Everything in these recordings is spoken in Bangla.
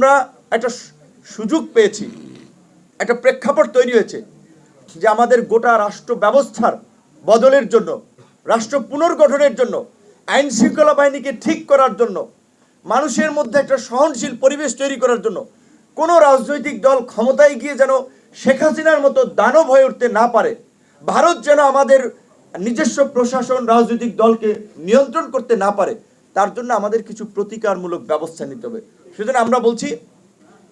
আমরা একটা সুযোগ পেয়েছি, একটা প্রেক্ষাপট তৈরি হয়েছে যে আমাদের গোটা রাষ্ট্র ব্যবস্থার বদলের জন্য, রাষ্ট্র পুনর্গঠনের জন্য, আইন শৃঙ্খলা বাহিনীকে ঠিক করার জন্য, মানুষের মধ্যে একটা সহনশীল পরিবেশ তৈরি করার জন্য, কোনো রাজনৈতিক দল ক্ষমতায় গিয়ে যেন শেখ হাসিনার মতো দানব হয়ে উঠতে না পারে, ভারত যেন আমাদের নিজস্ব প্রশাসন, রাজনৈতিক দলকে নিয়ন্ত্রণ করতে না পারে তার জন্য আমাদের কিছু প্রতিকারমূলক ব্যবস্থা নিতে হবে। সেজন্য আমরা বলছি,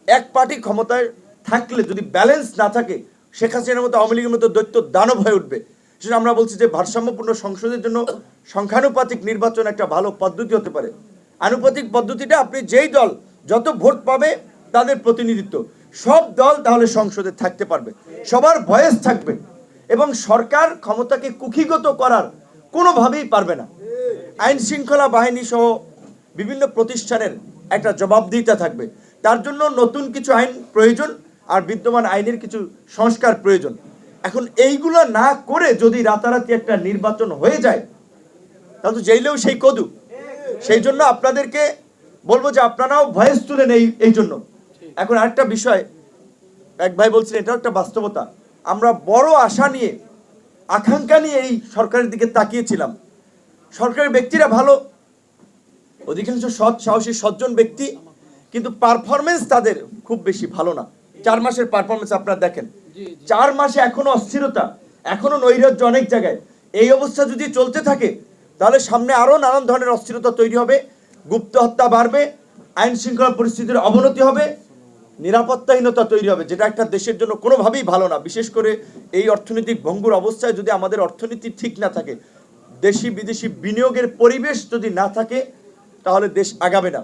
এক পার্টি ক্ষমতায় থাকলে যদি ব্যালেন্স না থাকে, শেখ হাসিনার মতো আওয়ামী লীগের মতো দৈত্য দানব হয়ে উঠবে। সেটা আমরা বলছি যে ভারসাম্যপূর্ণ সংসদের জন্য সংখ্যানুপাতিক নির্বাচন একটা ভালো পদ্ধতি হতে পারে। আনুপাতিক পদ্ধতিটা আপনি যেই দল যত ভোট পাবে, তাদের প্রতিনিধিত্ব। সব দল তাহলে সংসদে থাকতে পারবে। সবার ভয়েস থাকবে এবং সরকার ক্ষমতাকে কুক্ষিগত করার কোনোভাবেই পারবে না। আইন শৃঙ্খলা বাহিনী সহ বিভিন্ন প্রতিষ্ঠানের একটা জবাবদিহিতা থাকবে। তার জন্য নতুন কিছু আইন প্রয়োজন আর বিদ্যমান আইনের কিছু সংস্কার প্রয়োজন। এখন এইগুলো না করে যদি রাতারাতি একটা নির্বাচন হয়ে যায়, তাহলে তো জেলেও সেই কদু। সেই জন্য আপনাদেরকে বলব যে আপনারাও ভয়েস তুলেন এই এই জন্য। এখন আরেকটা বিষয়, এক ভাই বলছেন, এটাও একটা বাস্তবতা। আমরা বড় আশা নিয়ে, আকাঙ্ক্ষা নিয়ে এই সরকারের দিকে তাকিয়েছিলাম। সরকারের ব্যক্তিরা ভালো। অধিকাংশ সৎ সাহসী সজ্জন ব্যক্তি কিন্তু পারফরমেন্স তাদের খুব বেশি ভালো না। চার মাসের পারফরমেন্স আপনারা দেখেন। চার মাসে এখনও অস্থিরতা এখনও নৈরাজ্য অনেক জায়গায়। এই অবস্থা যদি চলতে থাকে তাহলে সামনে আরও নানান ধরনের অস্থিরতা তৈরি হবে গুপ্ত হত্যা বাড়বে আইন শৃঙ্খলা পরিস্থিতির অবনতি হবে নিরাপত্তাহীনতা তৈরি হবে যেটা একটা দেশের জন্য কোনোভাবেই ভালো না। বিশেষ করে এই অর্থনৈতিক ভঙ্গুর অবস্থায় যদি আমাদের অর্থনীতি ঠিক না থাকে দেশি বিদেশি বিনিয়োগের পরিবেশ যদি না থাকে, তাহলে দেশ আগাবে না।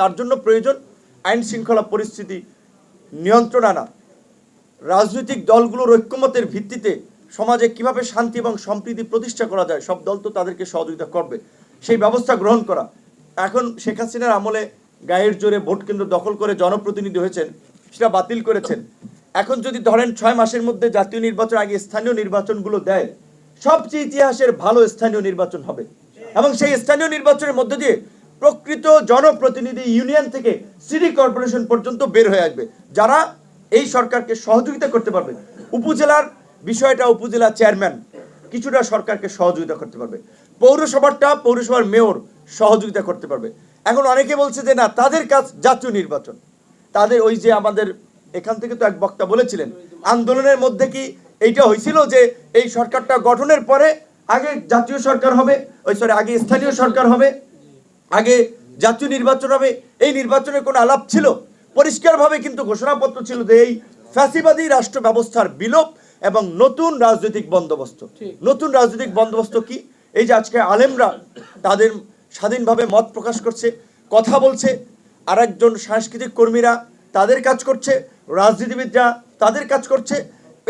তার জন্য প্রয়োজন আইন শৃঙ্খলা পরিস্থিতি নিয়ন্ত্রণ আনা। রাজনৈতিক দলগুলোর ঐক্যমতের ভিত্তিতে সমাজে কীভাবে শান্তি এবং সম্প্রীতি প্রতিষ্ঠা করা যায়, সব দল তো তাদেরকে সহযোগিতা করবে। সেই ব্যবস্থা গ্রহণ করা। এখন শেখ হাসিনার আমলে গায়ের জোরে ভোট কেন্দ্র দখল করে জনপ্রতিনিধি হয়েছেন, সেটা বাতিল করেছেন। এখন যদি ধরেন ছয় মাসের মধ্যে জাতীয় নির্বাচন আগে স্থানীয় নির্বাচনগুলো দেয় সবচেয়ে ইতিহাসের ভালো স্থানীয় নির্বাচন হবে। এবং সেই স্থানীয় নির্বাচনের মধ্য দিয়ে প্রকৃত জনপ্রতিনিধি ইউনিয়ন থেকে সিটি কর্পোরেশন পর্যন্ত বের হয়ে আসবে, যারা এই সরকারকে সহযোগিতা করতে পারবে। উপজেলার বিষয়টা উপজেলা চেয়ারম্যান কিছুটা সরকারকে সহযোগিতা করতে পারবে। পৌরসভাটা পৌরসভার মেয়র সহযোগিতা করতে পারবে। এখন অনেকে বলছে যে, না, তাদের কাজ জাতীয় নির্বাচন। তাদের ওই যে আমাদের এখান থেকে তো এক বক্তা বলেছিলেন, আন্দোলনের মধ্যে কি এইটা হয়েছিল যে এই সরকারটা গঠনের পরে আগে জাতীয় সরকার হবে ওই সরি আগে স্থানীয় সরকার হবে আগে জাতীয় নির্বাচন হবে। এই নির্বাচনের কোনো আলাপ ছিল? পরিষ্কারভাবে কিন্তু ঘোষণাপত্র ছিল যে এই ফ্যাসিবাদী রাষ্ট্র ব্যবস্থার বিলোপ এবং নতুন রাজনৈতিক বন্দোবস্ত। নতুন রাজনৈতিক বন্দোবস্ত কি? এই যে আজকে আলেমরা তাদের স্বাধীনভাবে মত প্রকাশ করছে কথা বলছে আর একজন সাংস্কৃতিক কর্মীরা তাদের কাজ করছে রাজনীতিবিদরা তাদের কাজ করছে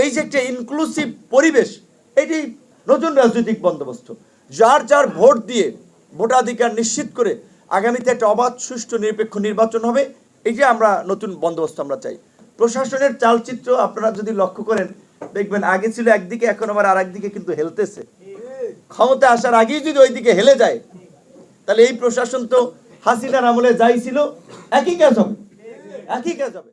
এই যে একটা ইনক্লুসিভ পরিবেশ এটি নতুন রাজনৈতিক বন্দোবস্ত। যার যার ভোট দিয়ে ভোটাধিকার নিশ্চিত করে আগামীতে একটা অবাধ, সুষ্ঠু, নিরপেক্ষ নির্বাচন হবে যে আমরা নতুন বন্দোবস্ত আমরা চাই। প্রশাসনের চালচিত্র আপনারা যদি লক্ষ্য করেন, দেখবেন আগে ছিল একদিকে, এখন আবার আর একদিকে কিন্তু হেলতেছে। ক্ষমতা আসার আগেই যদি ওইদিকে হেলে যায়, তাহলে এই প্রশাসন তো হাসিনার আমলে যাই ছিল, একই কাজ হবে। একই কাজ হবে।